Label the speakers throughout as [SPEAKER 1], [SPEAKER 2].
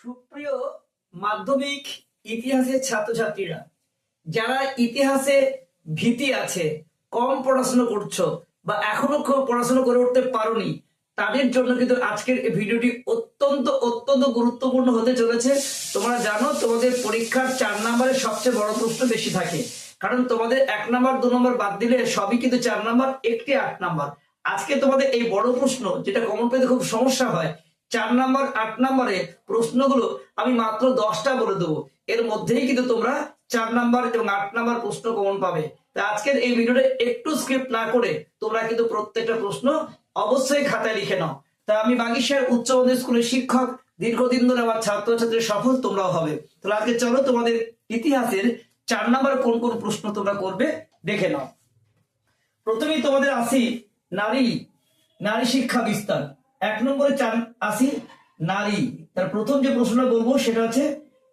[SPEAKER 1] সুপ্রিয় মাধ্যমিক ইতিহাসের ছাত্রছাত্রীরা, যারা ইতিহাসে ভীতি আছে, কম পড়াশোনা করছ বা এখনও পড়াশোনা করে উঠতে পারোনি, তাদের জন্য কিন্তু আজকের এই ভিডিওটি অত্যন্ত অত্যন্ত গুরুত্বপূর্ণ হতে চলেছে। তোমরা জানো, তোমাদের পরীক্ষার চার নম্বরের সবচেয়ে বড় প্রশ্ন বেশি থাকে। কারণ তোমাদের এক নাম্বার, দু নম্বর বাদ দিলে সবই কিন্তু চার নাম্বার, একটি আট নাম্বার। আজকে তোমাদের এই বড় প্রশ্ন, যেটা কমন পেতে খুব সমস্যা হয় চার নাম্বার, আট নাম্বারে প্রশ্নগুলো আমি মাত্র দশটা বলে দেবো। এর মধ্যেই কিন্তু তোমরা চার নাম্বার এবং আট নাম্বার প্রশ্ন কমন পাবে। তা আজকের এই ভিডিওটা একটু স্ক্রিপ্ট না করে তোমরা কিন্তু প্রত্যেকটা প্রশ্ন অবশ্যই খাতায় লিখে নাও। তা আমি বাগিশার উচ্চ মাধ্যমিক স্কুলের শিক্ষক, দীর্ঘদিন ধরে আমার ছাত্রছাত্রীর সফল, তোমরাও হবে। তাহলে আজকে চলো তোমাদের ইতিহাসের চার নাম্বার কোন কোন প্রশ্ন তোমরা করবে, দেখে নাও। প্রথমেই তোমাদের আসি নারী নারী শিক্ষা বিস্তার। এক নম্বরে চার আসি, নারী। তার প্রথম যে প্রশ্নটা বলব সেটা হচ্ছে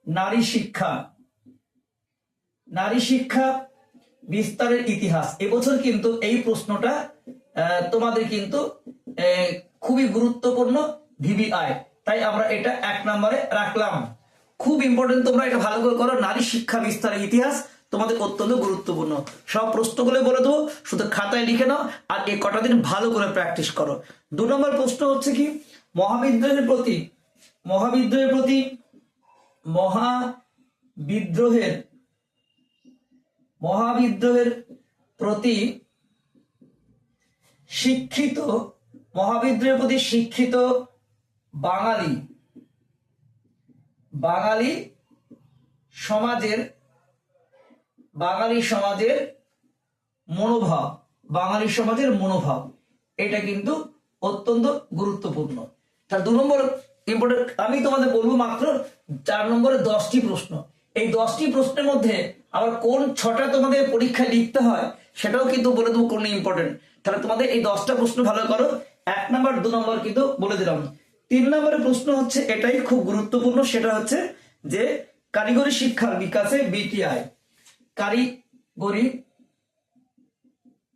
[SPEAKER 1] নারী শিক্ষা। নারী শিক্ষা বিস্তারের ইতিহাস। এবছর কিন্তু এই প্রশ্নটা তোমাদের কিন্তু খুবই গুরুত্বপূর্ণ ভিবিআই। তাই আমরা এটা এক নম্বরে রাখলাম। খুব ইম্পর্টেন্ট তোমরা এটা ভালো করে করো। নারী শিক্ষা বিস্তারের ইতিহাস। তোমাদের অত্যন্ত গুরুত্বপূর্ণ। সব প্রশ্নগুলো বলে দেবো, শুধু খাতায় লিখে নাও আর এই কটা দিন ভালো করে প্র্যাকটিস করো। দু নম্বর প্রশ্ন হচ্ছে কি? মহাবিদ্রোহের প্রতি মহাবিদ্রোহের প্রতি মহাবিদ্রোহের মহাবিদ্রোহের প্রতি শিক্ষিত, মহাবিদ্রোহের প্রতি শিক্ষিত বাঙালি বাঙালি সমাজের বাঙালি সমাজের মনোভাব, বাঙালি সমাজের মনোভাব, এটা কিন্তু অত্যন্ত গুরুত্বপূর্ণ। তার দু নম্বর ইম্পর্টেন্ট আমি তোমাদের বলব মাত্র চার নম্বরে দশটি প্রশ্ন। এই দশটি প্রশ্নের মধ্যে আবার কোন ছটা তোমাদের পরীক্ষায় লিখতে হয়, সেটাও কিন্তু বলে দেবো কোন ইম্পর্টেন্ট তাহলে তোমাদের এই দশটা প্রশ্ন ভালো করো। এক নম্বর, দু নম্বর কিন্তু বলে দিলাম। তিন নম্বরের প্রশ্ন হচ্ছে, এটাই খুব গুরুত্বপূর্ণ, সেটা হচ্ছে যে কারিগরি শিক্ষার বিকাশে বিটিআই কারিগরি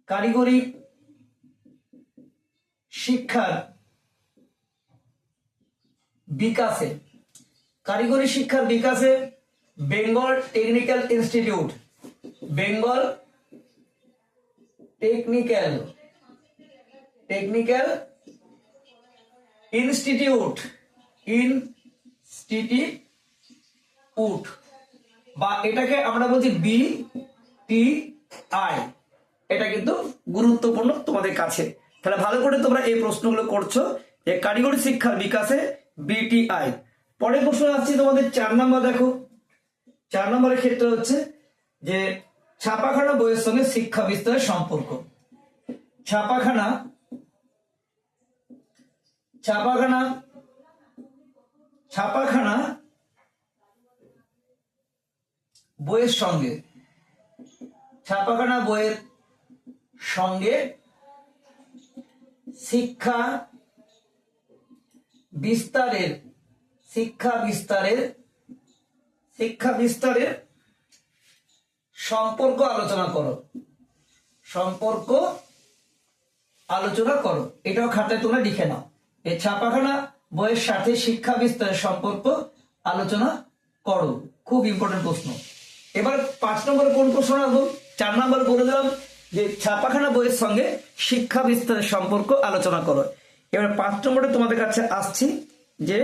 [SPEAKER 1] কারিগরি শিক্ষার বিকাশে কারিগরি শিক্ষার বিকাশে Bengal technical institute, Bengal technical technical institute institute. বা এটাকে আমরা বলছি বি টি আই এটা কিন্তু গুরুত্বপূর্ণ তোমাদের কাছে। তাহলে ভালো করে তোমরা এই প্রশ্নগুলো করছ যে কারিগরি শিক্ষার বিকাশে বিটিআই পরের প্রশ্ন আসছে তোমাদের চার নম্বর, দেখো। চার নম্বরের ক্ষেত্রে হচ্ছে যে ছাপাখানা বইয়ের সঙ্গে শিক্ষা বিস্তারের সম্পর্ক। ছাপাখানা ছাপাখানা ছাপাখানা বইয়ের সঙ্গে। ছাপাখানা বইয়ের সঙ্গে শিক্ষা বিস্তারের শিক্ষা বিস্তারের শিক্ষা বিস্তারের সম্পর্ক আলোচনা করো। সম্পর্ক আলোচনা করো। এটাও খাতায় তোমরা লিখে নাও। এই ছাপাখানা বইয়ের সাথে শিক্ষা বিস্তারের সম্পর্ক আলোচনা করো। খুব ইম্পর্টেন্ট প্রশ্ন। এবার পাঁচ নম্বর কোন প্রশ্ন রাখব? চার নম্বর বলে দিলাম যে ছাপাখানা বইয়ের সঙ্গে শিক্ষা বিস্তারের সম্পর্ক আলোচনা করো। এবার পাঁচ নম্বরে তোমাদের কাছে আসছি যে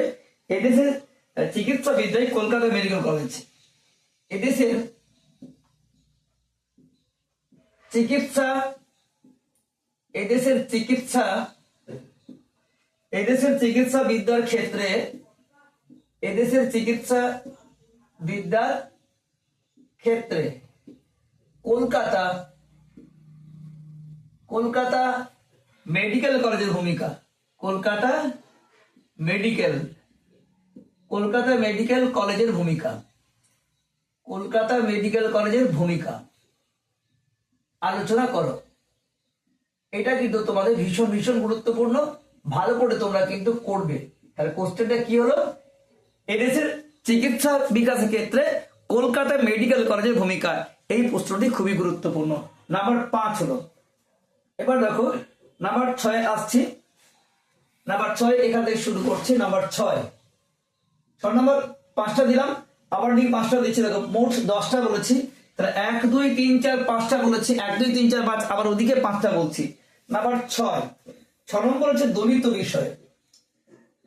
[SPEAKER 1] এদেশের চিকিৎসা বিদ্যায় কলকাতা মেডিকেল কলেজ। এদেশের চিকিৎসা এদেশের চিকিৎসা এদেশের চিকিৎসা বিদ্যার ক্ষেত্রে, এদেশের চিকিৎসা বিদ্যার ক্ষেত্রে কলকাতা কলকাতা মেডিকেল কলেজের ভূমিকা। কলকাতা মেডিকেল কলকাতা মেডিকেল কলেজের ভূমিকা। কলকাতা মেডিকেল কলেজের ভূমিকা। আলোচনা করো। এটা কিন্তু তোমাদের ভীষণ ভীষণ গুরুত্বপূর্ণ। ভালো করে তোমরা কিন্তু করবে। তাহলে কোশ্চেনটা কি হলো? এদেশের চিকিৎসা বিকাশের ক্ষেত্রে কলকাতা মেডিকেল কলেজের ভূমিকা এই প্রশ্নটি খুবই গুরুত্বপূর্ণ। নাম্বার পাঁচ হলো। এবার দেখো নাম্বার ছয় আসছি। নাম্বার ছয় এখান থেকে শুরু করছি নাম্বার ছয়। ছয় নম্বর পাঁচটা দিলাম, আবার ঠিক পাঁচটা দিচ্ছি। দেখো, মোট দশটা বলেছি, তাহলে এক, দুই, তিন, চার, পাঁচটা বলেছি, এক, দুই, তিন, চার, পাঁচ, আবার ওদিকে পাঁচটা বলছি। নাম্বার ছয়। ছ নম্বর হচ্ছে দলিত বিষয়।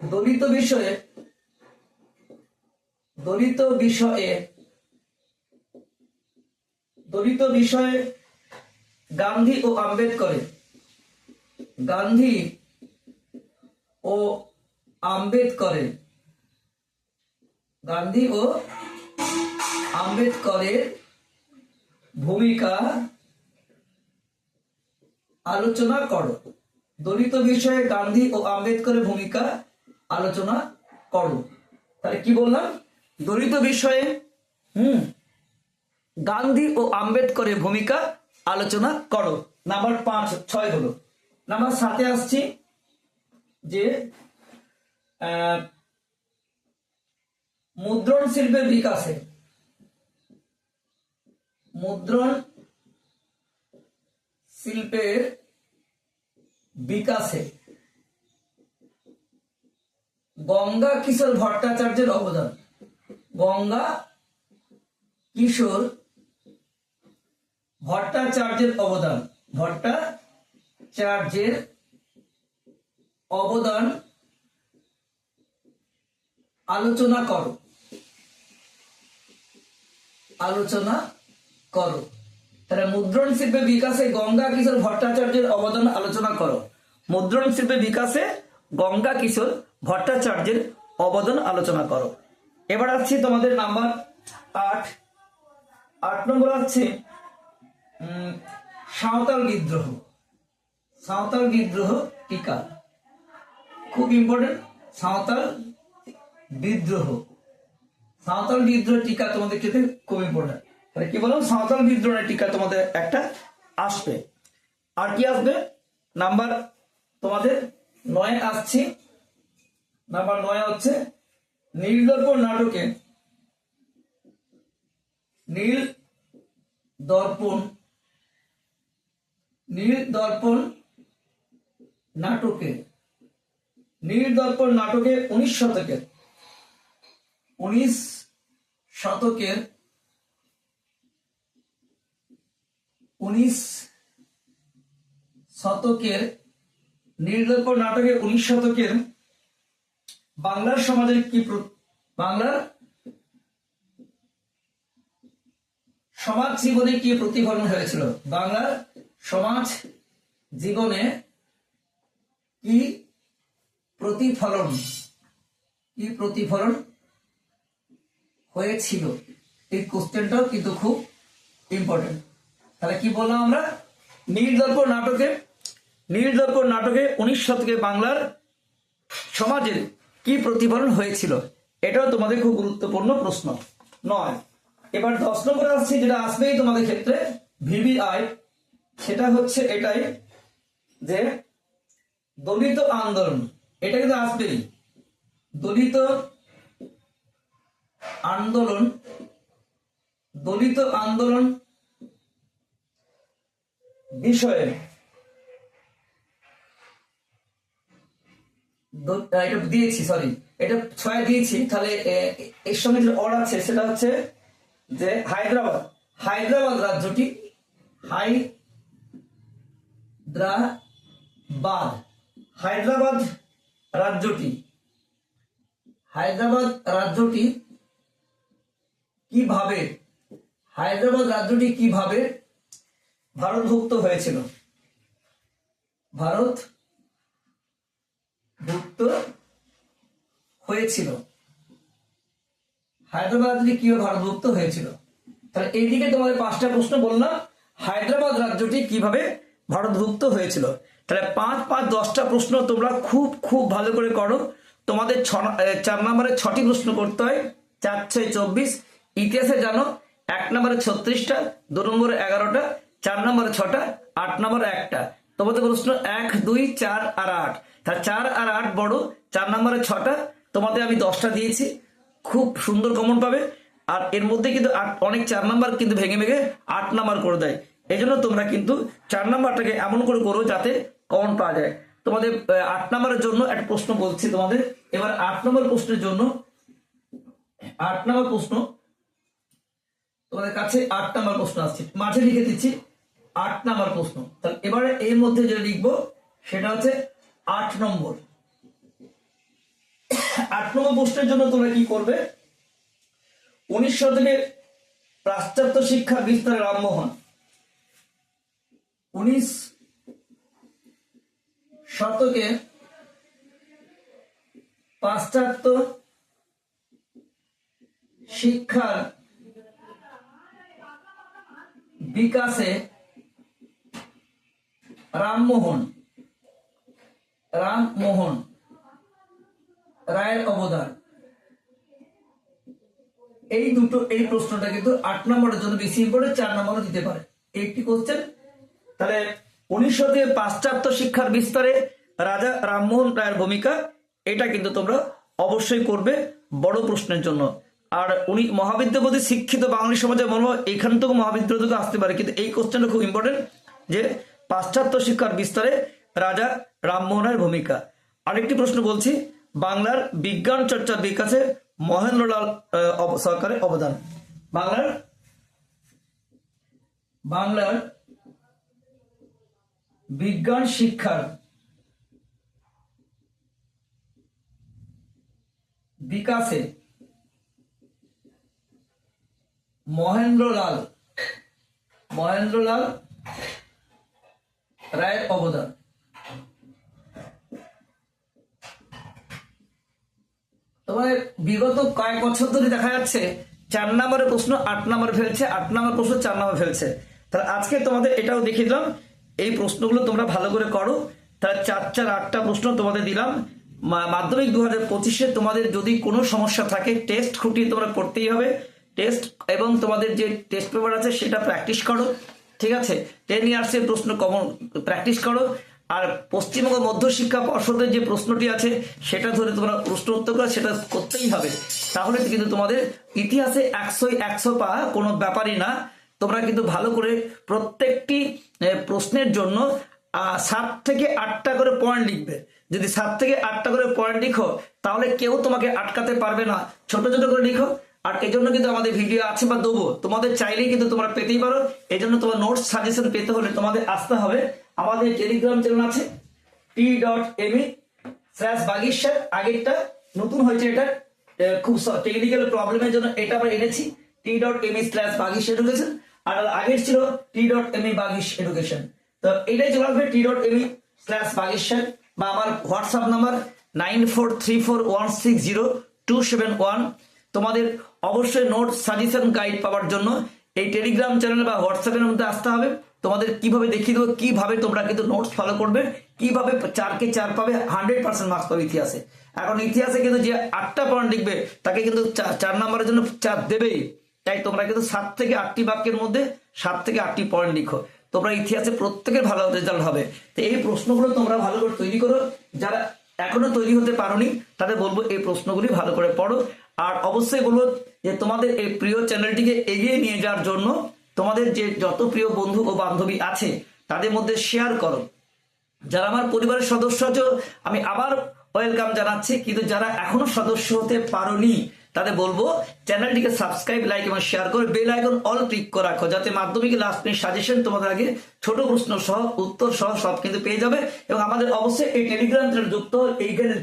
[SPEAKER 1] দলিত বিষয়ে দলিত বিষয়ে দলিত বিষয়ে গান্ধী ও আম্বেদকরের গান্ধী ও আম্বেদকরের গান্ধী ও আম্বেদকরের ভূমিকা আলোচনা করো। দলিত বিষয়ে গান্ধী ও আম্বেদকরের ভূমিকা আলোচনা করো। তাহলে কি বললাম? দলিত বিষয়ে, হুম গান্ধী ও আম্বেদকরের ভূমিকা আলোচনা করো। নাম্বার পাঁচ, ছয় হলো। নাম্বার সাথে আসছি যে মুদ্রণ শিল্পের বিকাশে। মুদ্রণ শিল্পের বিকাশে গঙ্গা কিশোর ভট্টাচার্যের অবদান। গঙ্গা কিশোর ভট্টাচার্যের অবদান। ভট্টাচার্যের অবদান আলোচনা করো। আলোচনা করো। তাহলে মুদ্রণ শিল্পের বিকাশে গঙ্গা কিশোর ভট্টাচার্যের অবদান আলোচনা করো। মুদ্রণ শিল্পের বিকাশে গঙ্গা কিশোর ভট্টাচার্যের অবদান আলোচনা করো। এবার আসছি তোমাদের নাম্বার আট। আট নম্বর আছে উম, সাঁওতাল বিদ্রোহ। সাঁওতাল বিদ্রোহ টিকা। খুব ইম্পর্টেন্ট সাঁওতাল বিদ্রোহ। সাঁওতাল বিদ্রোহ টিকা তোমাদের ক্ষেত্রে খুব ইম্পর্টেন্ট তাহলে কি বললাম? সাঁওতাল বিদ্রোহের টিকা তোমাদের একটা আসবে। আর কি আসবে? নাম্বার তোমাদের নয় আসছি। নাম্বার নয় হচ্ছে নীলদর্পণ নাটকে নীল দর্পণ নীল দর্পণ নাটকে নীল দর্পণ নাটকে উনিশ শতকের উনিশ শতকের উনিশ শতকের নীলদর্পণ নাটকে উনিশ শতকের বাংলার সমাজের কি বাংলার সমাজ জীবনে কি প্রতিফলন হয়েছিল? বাংলার সমাজ জীবনে কি প্রতিফলন কি প্রতিফলন হয়েছিল? এই কোশ্চেনটাও কিন্তু খুব ইম্পর্টেন্ট তাহলে কি বললাম আমরা? নীলদর্পণ নাটকে নীলদর্পণ নাটকে উনিশ শতকে বাংলার সমাজের কি প্রতিফলন হয়েছিল? এটাও তোমাদের খুব গুরুত্বপূর্ণ প্রশ্ন। নয়। এবার দশ নম্বরে আসছি, যেটা আসবেই তোমাদের ক্ষেত্রে, ভিভিআই সেটা হচ্ছে এটাই যে দলিত আন্দোলন। এটা কিন্তু আসবেই। দলিত আন্দোলন দলিত আন্দোলন বিষয়ে এটা দিয়েছি সরি এটা ছয় দিয়েছি, তাহলে এর সঙ্গে যে অর আছে, সেটা হচ্ছে যে হায়দ্রাবাদ। হায়দ্রাবাদ রাজ্যটি হায়দ্রাবাদ হায়দ্রাবাদ রাজ্যটি। হায়দ্রাবাদ রাজ্যটি কীভাবে, হায়দ্রাবাদ রাজ্যটি কীভাবে ভারতভুক্ত হয়েছিল? ভারত ভুক্ত হয়েছিল। হায়দ্রাবাদ রাজ্যটি কীভাবে ভারতভুক্ত হয়েছিল? তাহলে এইদিকে তোমাদের পাঁচটা প্রশ্ন বললাম। হায়দ্রাবাদ রাজ্যটি কীভাবে ভারতভুক্ত হয়েছিল। তাহলে পাঁচ পাঁচ দশটা প্রশ্ন তোমরা খুব খুব ভালো করে করো। তোমাদের ছ চার নম্বরে ছটি প্রশ্ন করতে হয়। চার, ছয়, চব্বিশ। ইতিহাসে জানো, এক নম্বরে ছত্রিশটা, দু নম্বরে এগারোটা, চার নম্বরে ছটা, আট নম্বরে একটা। তোমাদের প্রশ্ন এক, দুই, চার আর আট। তা চার আর আট বড়, চার নম্বরে ছটা, তোমাদের আমি দশটা দিয়েছি। খুব সুন্দর কমন পাবে। আর এর মধ্যে কিন্তু অনেক চার নাম্বার কিন্তু ভেঙে ভেঙে আট নাম্বার করে দেয়। এই জন্য তোমরা কিন্তু চার নাম্বারটাকে এমন করে করো যাতে কমন পাওয়া যায়। তোমাদের আট নাম্বারের জন্য একটা প্রশ্ন বলছি তোমাদের। এবার আট নম্বর প্রশ্নের জন্য, আট নম্বর প্রশ্ন, তোমাদের কাছে আট নম্বর প্রশ্ন আসছে। মাঝে লিখে দিচ্ছি, আট নম্বর প্রশ্ন। তাহলে এবারে এর মধ্যে যেটা লিখব, সেটা হচ্ছে আট নম্বর। আট নম্বর প্রশ্নের জন্য তোমরা কি করবে? উনিশ শতকে পাশ্চাত্য শিক্ষা বিস্তারে রামমোহন। উনিশ শতকে পাশ্চাত্য শিক্ষার বিকাশে রামমোহন রামমোহন রায়ের অবদান। এই দুটো, এই প্রশ্নটা কিন্তু আট নম্বরের জন্য বেশি ইম্পর্টেন্ট চার নম্বরও দিতে পারে। একটি কোশ্চেন তাহলে উনিশ শতকে পাশ্চাত্য শিক্ষার বিস্তারে রাজা রামমোহন রায়ের ভূমিকা, এটা কিন্তু তোমরা অবশ্যই করবে বড় প্রশ্নের জন্য। আর উনি মহাবিদ্যাপতি শিক্ষিত বাঙালি সমাজে মনে হয় এখান থেকে মহাবিদ্যালয় থেকে আসতে পারে, কিন্তু এই কোশ্চেনটা খুব ইম্পর্টেন্ট যে পাশ্চাত্য শিক্ষার বিস্তারে রাজা রামমোহনের ভূমিকা। আরেকটি প্রশ্ন বলছি, বাংলার বিজ্ঞান চর্চার বিকাশে মহেন্দ্রলাল সরকারের অবদান। বাংলার বাংলার বিজ্ঞান শিক্ষার বিকাশে মহেন্দ্রলাল মহেন্দ্রলাল রায়ের অবদান। তোমার বিগত কয়েক বছর ধরে দেখা যাচ্ছে, চার নম্বরের প্রশ্ন, আট নম্বরে ফেলছে, আট নম্বর প্রশ্ন, চার নম্বর ফেলছে। তাহলে আজকে তোমাদের এটাও দেখিয়ে দিলাম এই প্রশ্নগুলো তোমরা ভালো করে করো। তাহলে চার চার, আটটা প্রশ্ন তোমাদের দিলাম। মাধ্যমিক দু হাজার পঁচিশে তোমাদের যদি কোনো সমস্যা থাকে টেস্ট খুঁটিয়ে তোমরা করতেই হবে। টেস্ট এবং তোমাদের যে টেস্ট পেপার আছে, সেটা প্র্যাকটিস করো। ঠিক আছে? টেন ইয়ার্সের প্রশ্ন কমন প্র্যাকটিস করো। আর পশ্চিমবঙ্গ মধ্যশিক্ষা পর্ষদের যে প্রশ্নটি আছে, সেটা ধরে তোমরা প্রশ্ন উত্তর করো, সেটা করতেই হবে। তাহলে কিন্তু তোমাদের ইতিহাসে একশো একশো পা কোনো ব্যাপারই না। তোমরা কিন্তু ভালো করে প্রত্যেকটি প্রশ্নের জন্য সাত থেকে আটটা করে পয়েন্ট লিখবে। যদি সাত থেকে আটটা করে পয়েন্ট লিখো, তাহলে কেউ তোমাকে আটকাতে পারবে না। ছোট ছোট করে লিখো। আর এই জন্য কিন্তু আমাদের ভিডিও আছে বা দেবো। তোমাদের চাইলেই কিন্তু তোমরা পেতেই পারো। এই জন্য তোমার নোটস সাজেশন পেতে হলে তোমাদের আসতে হবে। আমাদের টেলিগ্রাম চ্যানেল আছে। টি ডট এমই স্ল্যাশ বাগিশার আগেরটা নতুন হয়েছে এটা। খুব টেকনিক্যাল প্রবলেমের জন্য এটা আমরা এনেছি। T dot ME slash Bagish education আর ছিল T dot ME Bagish education তো এটাই চলে আসবে টি ডট এমই স্ল্যাশ বাগিশার বা আমার WhatsApp number nine four three four one six zero two seven one তোমাদের অবশ্যই নোট সাজেশন গাইড পাওয়ার জন্য এই টেলিগ্রাম চ্যানেল বা হোয়াটসঅ্যাপের মধ্যে আসতে হবে। তোমাদের কীভাবে দেখিয়ে দেবো, কীভাবে তোমরা কিন্তু নোটস ফলো করবে, কীভাবে চারকে চার পাবে হান্ড্রেড পার্সেন্ট মার্কস পাবে ইতিহাসে। এখন ইতিহাসে কিন্তু যে আটটা পয়েন্ট লিখবে, তাকে কিন্তু চার নাম্বারের জন্য চার দেবেই। তাই তোমরা কিন্তু সাত থেকে আটটি বাক্যের মধ্যে সাত থেকে আটটি পয়েন্ট লিখো। তোমরা ইতিহাসে প্রত্যেকের ভালো রেজাল্ট হবে। তো এই প্রশ্নগুলো তোমরা ভালো করে তৈরি করো। যারা এখনও তৈরি হতে পারোনি, তাদের বলব এই প্রশ্নগুলি ভালো করে পড়ো। আর অবশ্যই বলব যে তোমাদের এই প্রিয় চ্যানেলটিকে এগিয়ে নিয়ে যাওয়ার জন্য তোমাদের যে যত প্রিয় বন্ধু ও বান্ধবী আছে, তাদের মধ্যে শেয়ার করো। যারা আমার পরিবারের সদস্য আছো, আমি আবার ওয়েলকাম জানাচ্ছি। কিন্তু যারা এখনও সদস্য হতে পারোনি তাদের বলব, চ্যানেলটিকে সাবস্ক্রাইব লাইক এবং শেয়ার করে বেল আইকন অল ক্লিক করে রাখো, যাতে মাধ্যমিক লাস্ট মিনিট সাজেশন তোমাদের আগে ছোট প্রশ্ন সহ, উত্তর সহ সব কিন্তু পেয়ে যাবে এবং আমাদের অবশ্যই এই টেলিগ্রাম যুক্ত এইখানে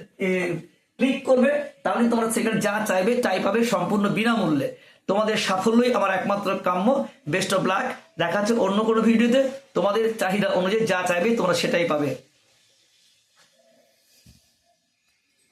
[SPEAKER 1] ক্লিক করবে, তাহলে তোমরা সেখানে যা চাইবে তাই পাবে সম্পূর্ণ বিনামূল্যে। তোমাদের সাফল্যই আমার একমাত্র কাম্য বেস্ট অফ লাক দেখা অন্য কোনো ভিডিওতে তোমাদের চাহিদা অনুযায়ী যা চাইবে তোমরা সেটাই পাবে।